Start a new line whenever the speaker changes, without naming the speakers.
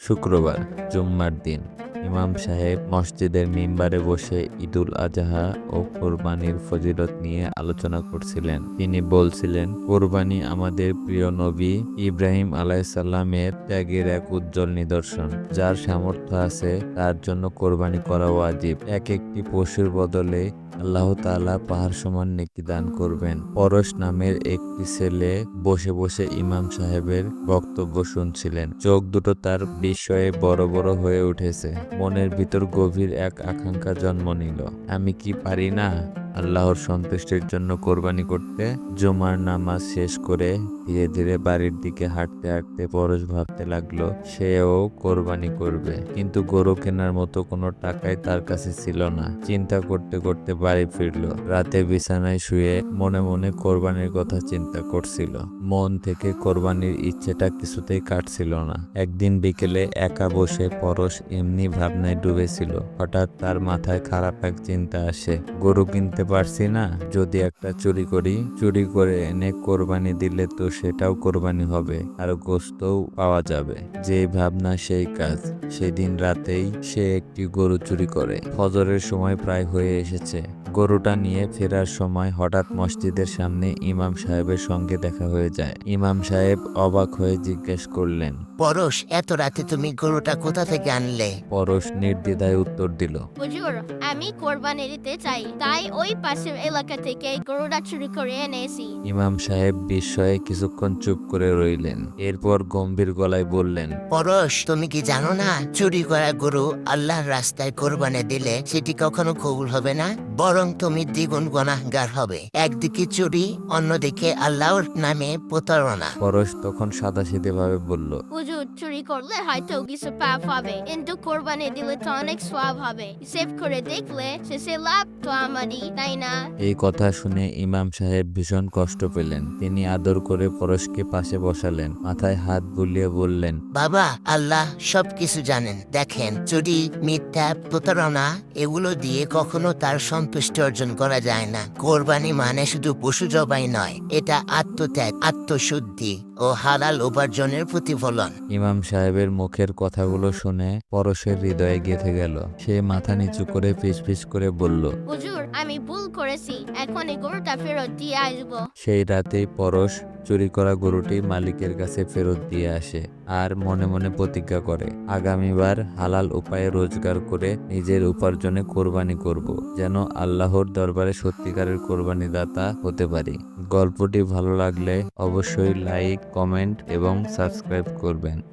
শুক্রবার জুম্মার দিন। ইমাম সাহেব মসজিদের মিম্বারে বসে ঈদুল আজহা ও কোরবানির ফজিলত নিয়ে আলোচনা করছিলেন। তিনি বলছিলেন, কোরবানি আমাদের প্রিয় নবী ইব্রাহিম আলাইসাল্লামের ত্যাগের এক উজ্জ্বল নিদর্শন। যার সামর্থ্য আছে, তার জন্য কোরবানি করা ওয়াজিব। এক একটি পশুর বদলে আল্লাহ তাআলা পাহাড় সমান নেকি দান করবেন। পরশ নামের একটি ছেলে বসে বসে ইমাম সাহেবের বক্তব্য শুনছিলেন। চোখ দুটো তার বিস্ময়ে বড় বড় হয়ে উঠেছে। মনের ভিতর গভীর এক আকাঙ্ক্ষা জন্ম নিল। আমি কি পারি না আল্লাহর সন্তুষ্টির জন্য কোরবানি করতে? জমার নামাজ শেষ করে ধীরে ধীরে বাড়ির দিকে হাঁটতে হাঁটতে পরশ ভাবতে লাগল, সেও কোরবানি করবে। কিন্তু গরু কেনার মতো কোনো টাকাই তার কাছে ছিল না। চিন্তা করতে করতে বাড়ি ফিরলো। রাতে বিছানায় শুয়ে মনে মনে কোরবানির কথা চিন্তা করছিল। মন থেকে কোরবানির ইচ্ছেটা কিছুতেই কাটছিল না। একদিন বিকেলে একা বসে পরশ এমনি ভাবনায় ডুবেছিল। হঠাৎ তার মাথায় খারাপ এক চিন্তা আসে। গরু কিনতে পারছি না, যদি একটা চুরি করি, চুরি করে এনে কোরবানি দিলে তো সেটাও কোরবানি হবে আর গোস্তও পাওয়া যাবে। যে ভাবনা সেই কাজ। সেদিন রাতেই সে একটি গরু চুরি করে। ফজরের সময় প্রায় হয়ে এসেছে। গরুটা নিয়ে ফেরার সময় হঠাৎ মসজিদের সামনে ইমাম সাহেবের সঙ্গে দেখা হয়ে যায়। ইমাম সাহেব অবাক হয়ে জিজ্ঞেস করলেন
পরশ এত রাতে তুমি গরুটা কোথা থেকে আনলে?
পরশ নির্দ্বিধায় উত্তর দিল
হুজুর আমি কোরবানি দিতে চাই তাই ওই পাশের এলাকা থেকে গরুটা চুরি করে এনেছি।
ইমাম সাহেব বিস্ময়ে কিছুক্ষণ চুপ করে রইলেন এরপর গম্ভীর গলায় বললেন
পরশ তুমি কি জানো না চুরি করা গরু আল্লাহর রাস্তায় কোরবানি দিলে সেটি কখনো কবুল হবে না? বরং তুমি দ্বিগুণ গুনাহগার হবে। একদিকে চুরি অন্যদিকে আল্লাহর নামে প্রতারণা।
পরশ তখন সাদাসিধে ভাবে বলল
হুজুর চুরি করলে হয়তো কিছু পাপ হবে। কিন্তু কোরবানি দিলে তো অনেক সওয়াব হবে। সেভ করে দেখলে শেষে লাভ তো আমারই তাই না?
এই কথা শুনে ইমাম সাহেব ভীষণ কষ্ট পেলেন। তিনি আদর করে পরশকে পাশে বসালেন মাথায় হাত বুলিয়ে বললেন
বাবা আল্লাহ সবকিছু জানেন। দেখেন চুরি মিথ্যা প্রতারণা এগুলো দিয়ে কখনো তার সন্তুষ্টি অর্জন করা যায় না। কোরবানি মানে শুধু পশু জবাই নয় এটা আত্মত্যাগ আত্মশুদ্ধি ও হালাল উপার্জনের প্রতিফলন।
ইমাম সাহেবের মুখের কথাগুলো শুনে পরশের হৃদয়ে গেঁথে গেল। সে মাথা নিচু করে ফিস ফিস করে বলল
হুজুর আমি ভুল করেছি। এখন এই গরুটা ফেরত দিয়ে আসব।
সেই রাতেই পরশ চুরি করা গরুটি মালিকের কাছে ফেরত দিয়ে আসে আর মনে মনে প্রতিজ্ঞা করে আগামীবার হালাল উপায়ে রোজগার করে নিজের উপার্জনে কোরবানি করব যেন আল্লাহর দরবারে সত্যিকারের কোরবানি দাতা হতে পারি। গল্পটি ভালো লাগলে অবশ্যই লাইক কমেন্ট এবং সাবস্ক্রাইব করবেন।